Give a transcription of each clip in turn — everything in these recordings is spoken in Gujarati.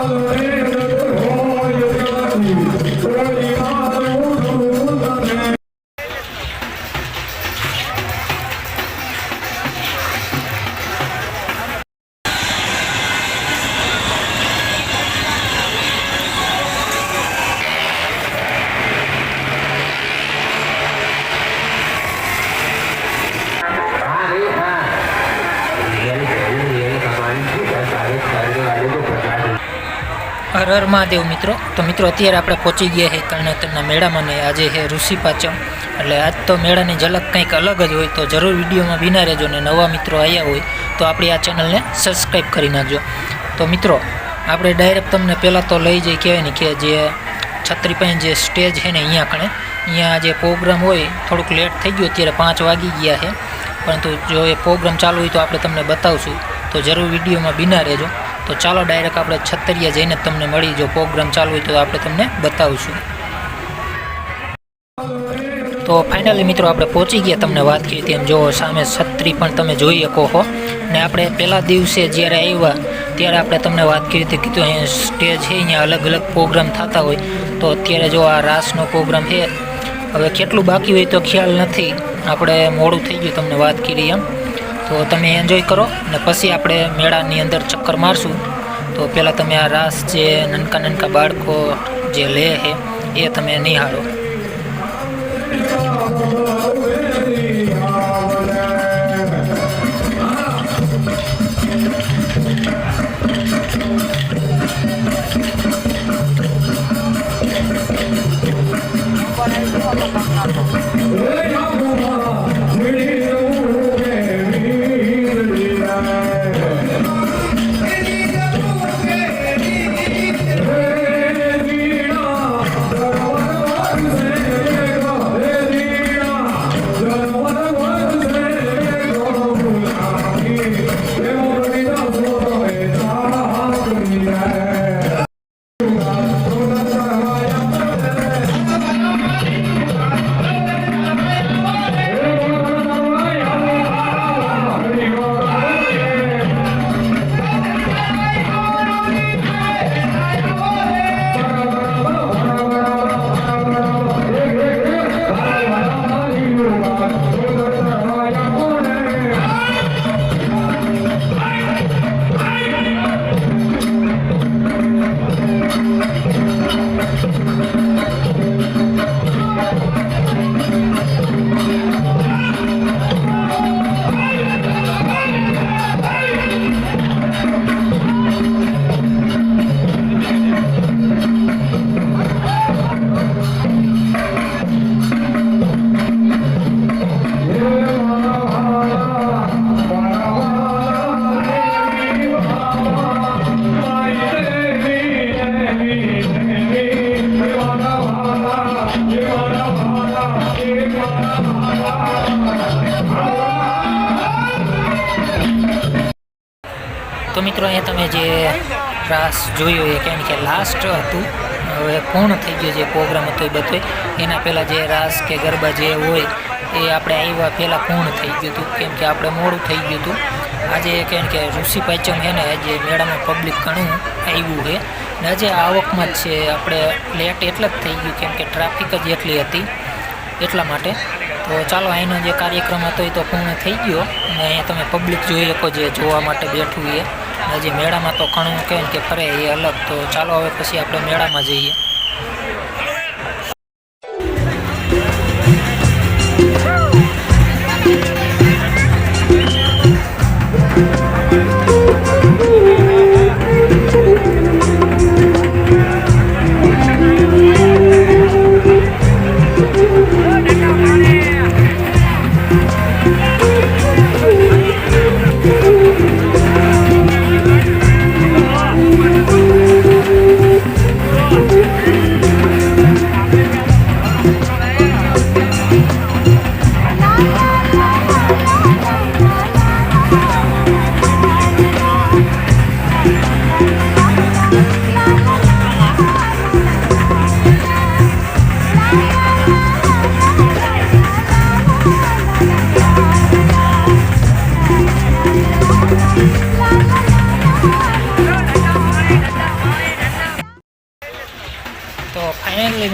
Oh, હર મહાદેવ મિત્રો. તો મિત્રો, અત્યારે આપણે પહોંચી ગયા છે કર્ણાટકના મેળામાં ને આજે છે ઋષિ પાચમ. એટલે આજ તો મેળાની ઝલક કંઈક અલગ જ હોય તો જરૂર વિડીયોમાં બિના રહેજો ને નવા મિત્રો આવ્યા હોય તો આપણી આ ચેનલને સબસ્ક્રાઈબ કરી નાખજો. તો મિત્રો, આપણે ડાયરેક્ટ તમને પહેલાં તો લઈ જઈ કહેવાય ને કે જે છત્રીપાઈ જે સ્ટેજ છે ને અહીંયા કણે, અહીંયા જે પ્રોગ્રામ હોય થોડુંક લેટ થઈ ગયું અત્યારે પાંચ વાગી ગયા છે પરંતુ જો એ પ્રોગ્રામ ચાલુ હોય તો આપણે તમને બતાવશું. તો જરૂર વિડીયોમાં બિના રહેજો. તો ચાલો ડાયરેક્ટ આપણે છત્તરિયા જઈને તમને મળી જો પ્રોગ્રામ ચાલુ હોય તો આપણે તમને બતાવશું. તો ફાઇનલી મિત્રો આપણે પહોંચી ગયા તમને વાત કરી તેમ જો સામે છત્રી પણ તમે જોઈ શકો હો. ને આપણે પહેલા દિવસે જ્યારે આવ્યા ત્યારે આપણે તમને વાત કરી હતી કીધું અહીંયા સ્ટેજ છે, અહીંયા અલગ અલગ પ્રોગ્રામ થતા હોય. તો અત્યારે જો આ રાસનો પ્રોગ્રામ છે, હવે કેટલું બાકી હોય તો ખ્યાલ નથી. આપણે મોડું થઈ ગયું તમને વાત કરી એમ. તો તમે એન્જોય કરો. ને પછી આપણે મેળાની અંદર ચક્કર મારશું. તો પહેલાં તમે આ રાસ જે નનકા નનકા બાળકો જે લે છે, એ તમે નિહાળો. તો મિત્રો, અહીંયા તમે જે રાસ જોયો એ કેમ કે લાસ્ટ હતું. હવે પૂર્ણ થઈ ગયો જે પ્રોગ્રામ હતો એ બધો એના પહેલાં જે રાસ કે ગરબા જે હોય એ આપણે આવ્યા પહેલાં પૂર્ણ થઈ ગયું હતું. કેમ કે આપણે મોડું થઈ ગયું હતું. આજે કેમ કે ઋષિ પાંચમ છે ને, આજે મેળામાં પબ્લિક ઘણું આવ્યું છે. ને આજે આવકમાં જ છે. આપણે લેટ એટલે જ થઈ ગયું. કેમ કે ટ્રાફિક જ એટલી હતી એટલા માટે. તો ચાલો અહીંનો જે કાર્યક્રમ હતો એ તો પૂર્ણ થઈ ગયો. અને અહીંયા તમે પબ્લિક જોઈ શકો જે જોવા માટે બેઠું એ હજી મેળામાં તો ઘણું કહે ને કે ફરે એ અલગ. તો ચાલો હવે પછી આપણે મેળામાં જઈએ.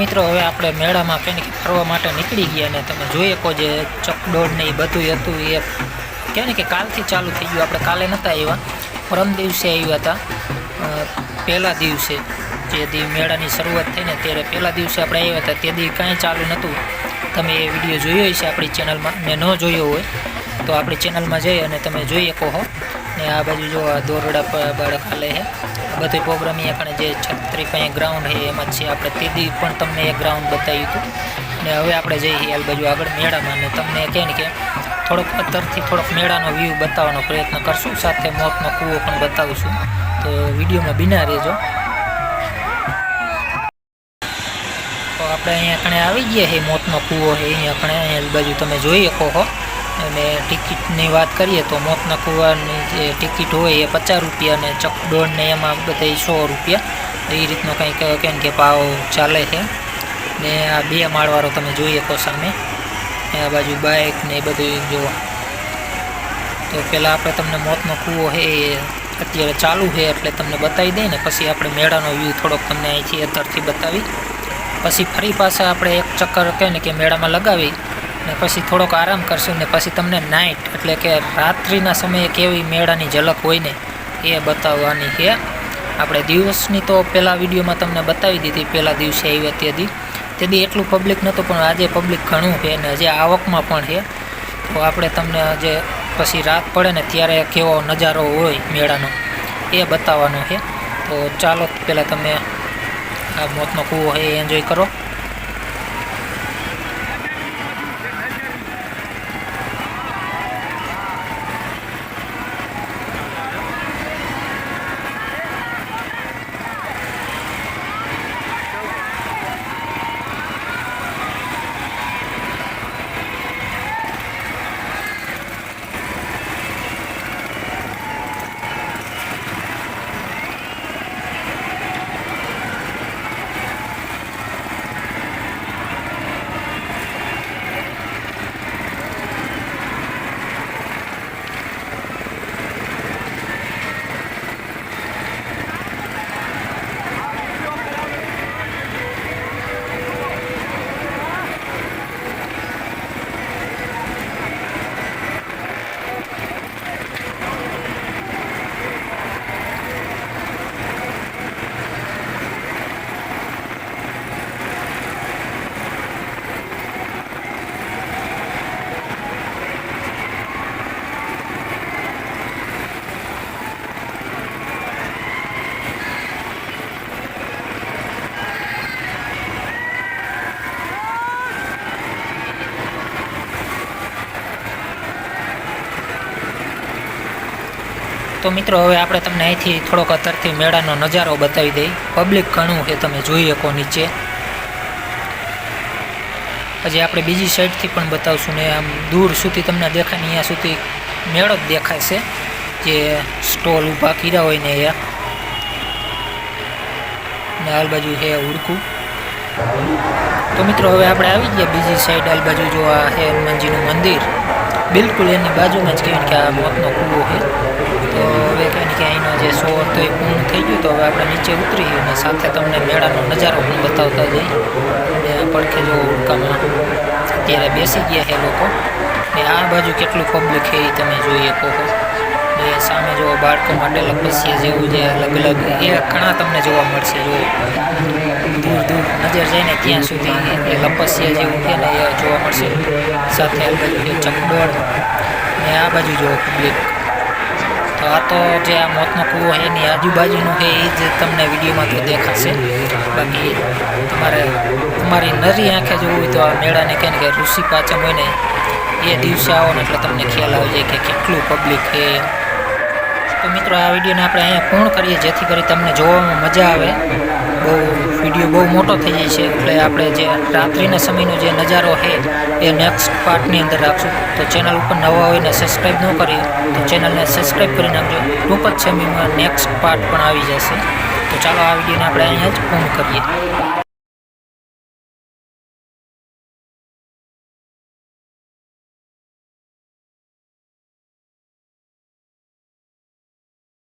મિત્રો, હવે આપણે મેળામાં કંઈ કે ફરવા માટે નીકળી ગયા ને તમે જોઈ શકો જે ચકડોળ ને એ બધું હતું, એ કહે કે કાલથી ચાલુ થઈ ગયું. આપણે કાલે નહોતા આવ્યા. પરમ દિવસે આવ્યા હતા. પહેલા દિવસે જે દી મેળાની શરૂઆત થઈ ને ત્યારે પહેલા દિવસે આપણે આવ્યા હતા. તે દી કાંઈ ચાલુ નહોતું તમે એ વીડિયો જોયો હશે આપણી ચેનલમાં. ને ન જોયો હોય, તો આપણી ચેનલમાં જઈ અને તમે જોઈ શકો હો. ને આ બાજુ જો દોરડા બાળક હાલે છે. બધો પ્રોગ્રામ અહીંયા જે છત્રી પાસે ગ્રાઉન્ડ છે, એમાં છે. આપણે તે દી પણ તમને એ ગ્રાઉન્ડ બતાવ્યું હતું. ને હવે આપણે જઈએ છીએ બાજુ આગળ મેળામાં. અને તમને કહે ને કે થોડોક અત્યારથી થોડોક મેળાનો વ્યૂ બતાવવાનો પ્રયત્ન કરશું. સાથે મોતનો કૂવો પણ બતાવીશું. તો વિડીયોમાં બિના રહેજો. તો આપણે અહીંયા કણે આવી ગયા છે મોતનો કૂવો છે. અહીંયા કણે અહીંયા બાજુ તમે જોઈ શકો છો અને ટિકિટની વાત કરીએ તો મોતના કૂવાની જે ટિકિટ હોય એ પચાસ રૂપિયા અને ચકડોળ ને એમાં બધા સો રૂપિયા. એ રીતનો કંઈક કેમ કે ભાવ ચાલે છે. ને આ બે માળવાળો તમે જોઈ શકો સામે. આ બાજુ બાઇક ને એ બધું જુઓ તો પહેલાં આપણે તમને મોતનો કૂવો છે એ અત્યારે ચાલુ છે એટલે તમને બતાવી દઈએ ને પછી આપણે મેળાનો વ્યૂ થોડોક તમને અહીંથી અત્યારથી બતાવી. પછી ફરી પાછા આપણે એક ચક્કર કહે ને કે મેળામાં લગાવી. ને પછી થોડોક આરામ કરશું ને પછી તમને નાઇટ એટલે કે રાત્રિના સમયે કેવી મેળાની ઝલક હોય ને એ બતાવવાની છે. આપણે દિવસની તો પહેલાં વિડીયોમાં તમને બતાવી દીધી, પહેલાં દિવસે આવ્યા તેથી તેથી એટલું પબ્લિક નહોતું, પણ આજે પબ્લિક ઘણું છે ને હજી આવકમાં પણ છે. તો આપણે તમને જે પછી રાત પડે ને ત્યારે કેવો નજારો હોય મેળાનો એ બતાવવાનો છે. તો ચાલો, પહેલાં તમે આ મોતનો કૂવો એ એન્જોય કરો. તો મિત્રો, હવે આપણે તમને અહીંથી થોડોક અત્યારથી મેળાનો નજારો બતાવી દઈ. પબ્લિક ઘણું છે, તમે જોઈ શકો નીચે. પછી આપણે બીજી સાઈડથી પણ બતાવશું ને આમ દૂર સુધી તમને દેખાય ને અહીંયા સુધી મેળો જ દેખાય છે જે સ્ટોલ ઊભા કર્યા હોય ને એ ને હાલ છે ઉડકું. તો મિત્રો, હવે આપણે આવી ગયા બીજી સાઈડ. હાલ બાજુ જો આ હે હનુમાનજીનું મંદિર. બિલકુલ, એની બાજુમાં જ કહેવાય કે આ મોતનો કૂવો છે. તો હવે કહેવાય કે અહીંનો જે શો હતો એ પૂર્ણ થઈ ગયું, તો હવે આપણે નીચે ઉતરી અને સાથે તમને મેળાનો નજારો પણ બતાવતા જઈએ. અને પડખે જો ઉડકામાં અત્યારે બેસી ગયા છે લોકો. ને આ બાજુ કેટલું પબ્લિક છે એ તમે જોઈએ કહો ને સામે જો બાળકો માટે લપસ્યા જેવું જે અલગ અલગ એ ઘણા તમને જોવા મળશે, જો નજર જાય ને ત્યાં સુધી એ લપસ્યા જેવું છે ને એ જોવા મળશે. સાથે આ બાજુ ચકડોળ ને આ બાજુ જોવો પબ્લિક તો આ તો જે આ મોતનો કૂવો છે, એની આજુબાજુનું છે, એ જ તમને વિડીયોમાં તો દેખાશે. બાકી તમારે તમારી નરી આંખે જોવું હોય તો આ મેળાને કહે ને કે ઋષિ પાચમ હોય ને, એ દિવસે આવો ને એટલે તમને ખ્યાલ આવી જાય કે કેટલું પબ્લિક છે. તો મિત્રો, આ વિડીયોને આપણે અહીંયા પૂર્ણ કરીએ, જેથી કરી તમને જોવામાં મજા આવે. બહુ વીડિયો બહુ મોટો થઈ જાય છે. એટલે આપણે જે રાત્રિના સમયનો જે નજારો છે, એ નેક્સ્ટ પાર્ટની અંદર રાખશું. તો ચેનલ ઉપર નવા હોય ને સબસ્ક્રાઈબ ન કરીએ, તો ચેનલને સબસ્ક્રાઈબ કરી નાખજો. ટૂંક જ સમયમાં નેક્સ્ટ પાર્ટ પણ આવી જશે. તો ચાલો આ વિડીયોને આપણે અહીંયા જ પૂર્ણ કરીએ.